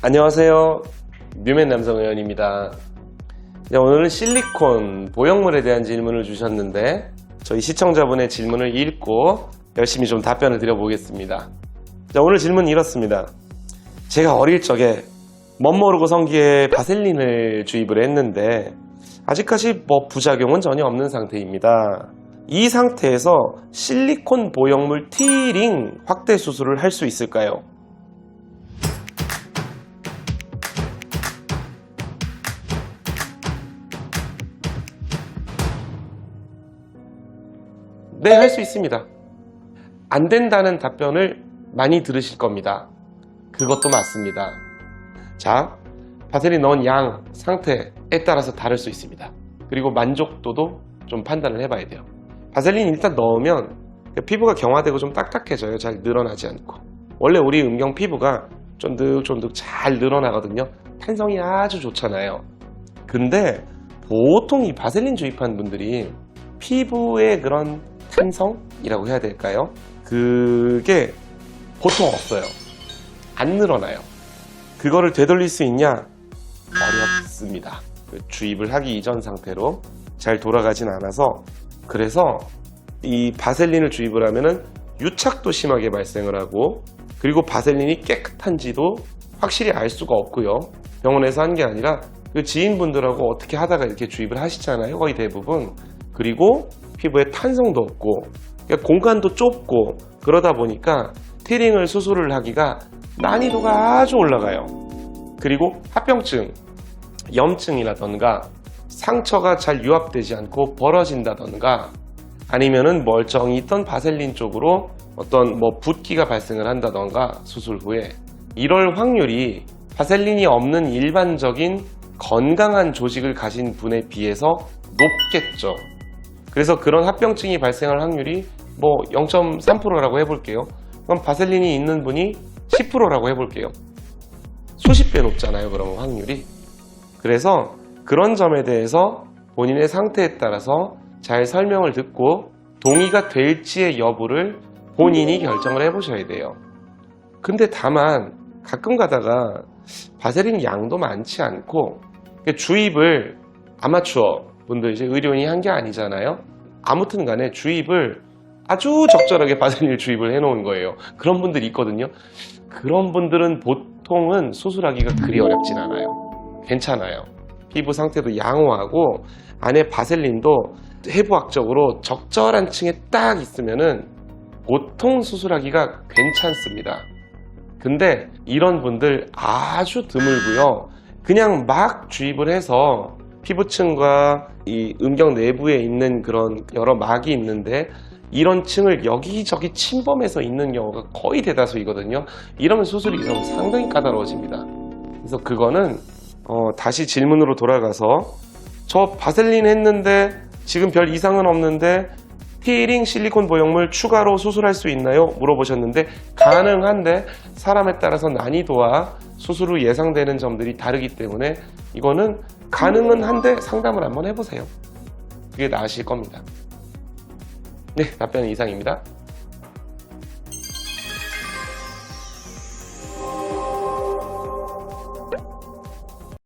안녕하세요. 뮤맨 남성 의원입니다. 네, 오늘은 실리콘 보형물에 대한 질문을 주셨는데 저희 시청자분의 질문을 읽고 열심히 좀 답변을 드려보겠습니다. 자, 오늘 질문은 이렇습니다. 제가 어릴 적에 멋 모르고 성기에 바셀린을 주입을 했는데 아직까지 뭐 부작용은 전혀 없는 상태입니다. 이 상태에서 실리콘 보형물 T링 확대 수술을 할 수 있을까요? 네, 할 수 있습니다. 안 된다는 답변을 많이 들으실 겁니다. 그것도 맞습니다. 자, 바셀린 넣은 양, 상태에 따라서 다를 수 있습니다. 그리고 만족도도 좀 판단을 해봐야 돼요. 바셀린 일단 넣으면 피부가 경화되고 좀 딱딱해져요. 잘 늘어나지 않고. 원래 우리 음경 피부가 쫀득쫀득 잘 늘어나거든요. 탄성이 아주 좋잖아요. 근데 보통 이 바셀린 주입한 분들이 피부의 그런 탄성이라고 해야 될까요? 그게 보통 없어요. 안 늘어나요. 그거를 되돌릴 수 있냐? 어렵습니다. 그 주입을 하기 이전 상태로 잘 돌아가진 않아서 그래서 이 바셀린을 주입을 하면은 유착도 심하게 발생을 하고 그리고 바셀린이 깨끗한지도 확실히 알 수가 없고요. 병원에서 한 게 아니라 그 지인분들하고 어떻게 하다가 이렇게 주입을 하시잖아요. 거의 대부분. 그리고 피부에 탄성도 없고 그러니까 공간도 좁고 그러다 보니까 티링을 수술을 하기가 난이도가 아주 올라가요. 그리고 합병증, 염증이라던가 상처가 잘 유합되지 않고 벌어진다던가 아니면은 멀쩡히 있던 바셀린 쪽으로 어떤 뭐 붓기가 발생을 한다던가 수술 후에 이럴 확률이 바셀린이 없는 일반적인 건강한 조직을 가진 분에 비해서 높겠죠. 그래서 그런 합병증이 발생할 확률이 뭐 0.3%라고 해볼게요. 그럼 바셀린이 있는 분이 10%라고 해볼게요. 수십 배 높잖아요, 그러면 확률이. 그래서 그런 점에 대해서 본인의 상태에 따라서 잘 설명을 듣고 동의가 될지의 여부를 본인이 결정을 해보셔야 돼요. 근데 다만 가끔 가다가 바세린 양도 많지 않고 주입을 아마추어 분들 이제 의료인이 한 게 아니잖아요. 아무튼 간에 주입을 아주 적절하게 바세린을 주입을 해놓은 거예요. 그런 분들이 있거든요. 그런 분들은 보통은 수술하기가 그리 어렵진 않아요. 괜찮아요. 피부 상태도 양호하고 안에 바셀린도 해부학적으로 적절한 층에 딱 있으면은 보통 수술하기가 괜찮습니다. 근데 이런 분들 아주 드물고요. 그냥 막 주입을 해서 피부층과 이 음경 내부에 있는 그런 여러 막이 있는데 이런 층을 여기저기 침범해서 있는 경우가 거의 대다수이거든요. 이러면 수술이 좀 상당히 까다로워집니다. 그래서 그거는 어, 다시 질문으로 돌아가서 저 바셀린 했는데 지금 별 이상은 없는데 티링 실리콘 보형물 추가로 수술할 수 있나요? 물어보셨는데 가능한데 사람에 따라서 난이도와 수술 후 예상되는 점들이 다르기 때문에 이거는 가능은 한데 상담을 한번 해보세요. 그게 나으실 겁니다. 네, 답변은 이상입니다.